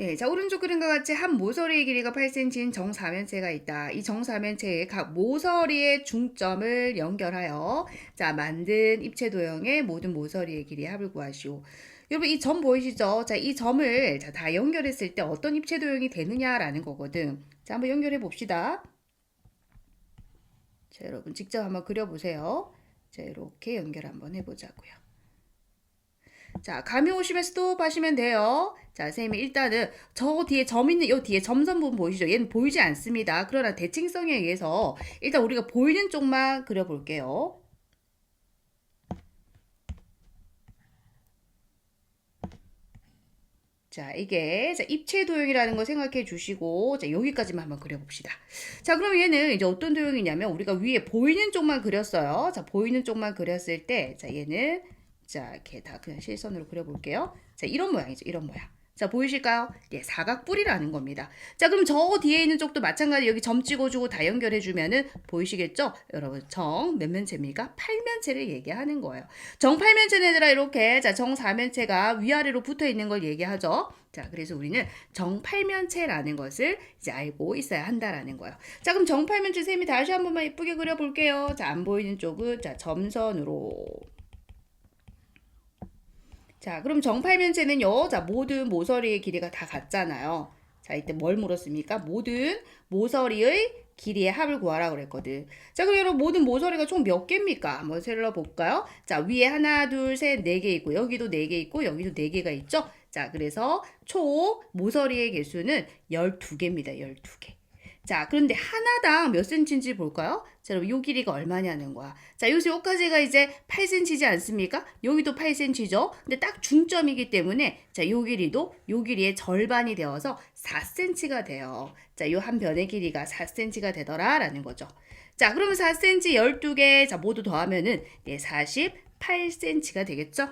네, 자 오른쪽 그림과 같이 한 모서리의 길이가 8cm인 정사면체가 있다. 이 정사면체의 각 모서리의 중점을 연결하여 자 만든 입체 도형의 모든 모서리의 길이의 합을 구하시오. 여러분 이 점 보이시죠? 자 이 점을 자, 다 연결했을 때 어떤 입체 도형이 되느냐라는 거거든. 자 한번 연결해 봅시다. 자 여러분 직접 한번 그려보세요. 자 이렇게 연결 한번 해보자고요. 자, 감이 오시면 스톱 하시면 돼요. 자, 선생님이 일단은 저 뒤에 점 있는 요 뒤에 점선 부분 보이시죠? 얘는 보이지 않습니다. 그러나 대칭성에 의해서 일단 우리가 보이는 쪽만 그려볼게요. 자, 이게 자, 입체 도형이라는 거 생각해 주시고 자, 여기까지만 한번 그려 봅시다. 자, 그럼 얘는 이제 어떤 도형이냐면 우리가 위에 보이는 쪽만 그렸어요. 자, 보이는 쪽만 그렸을 때 자, 얘는 자, 이렇게 다 그냥 실선으로 그려 볼게요. 자, 이런 모양이죠. 이런 모양. 자, 보이실까요? 예, 사각뿔이라는 겁니다. 자, 그럼 저 뒤에 있는 쪽도 마찬가지 여기 점 찍어주고 다 연결해주면은 보이시겠죠? 여러분, 정 몇 면체입니까? 팔면체를 얘기하는 거예요. 정 팔면체는 얘들아 이렇게 자, 정 사면체가 위아래로 붙어 있는 걸 얘기하죠. 자, 그래서 우리는 정팔면체라는 것을 이제 알고 있어야 한다라는 거예요. 자, 그럼 정팔면체 쌤이 다시 한 번만 예쁘게 그려볼게요. 자, 안 보이는 쪽은 자, 점선으로. 자, 그럼 정팔면체는요. 자, 모든 모서리의 길이가 다 같잖아요. 자, 이때 뭘 물었습니까? 모든 모서리의 길이의 합을 구하라 그랬거든. 자, 그럼 여러분 모든 모서리가 총 몇 개입니까? 한번 세러 볼까요? 자, 위에 하나, 둘, 셋, 네 개 있고 여기도 네 개 있고 여기도 네 개가 있죠? 자, 그래서 총 모서리의 개수는 12개입니다. 12개. 자, 그런데 하나당 몇 cm인지 볼까요? 자, 여러분, 요 길이가 얼마냐는 거야. 자, 여기서 여기까지가 이제 8cm지 않습니까? 여기도 8cm죠? 근데 딱 중점이기 때문에, 자, 요 길이도 요 길이의 절반이 되어서 4cm가 돼요. 자, 요 한 변의 길이가 4cm가 되더라라는 거죠. 자, 그러면 4cm 12개, 자, 모두 더하면은, 예, 48cm가 되겠죠?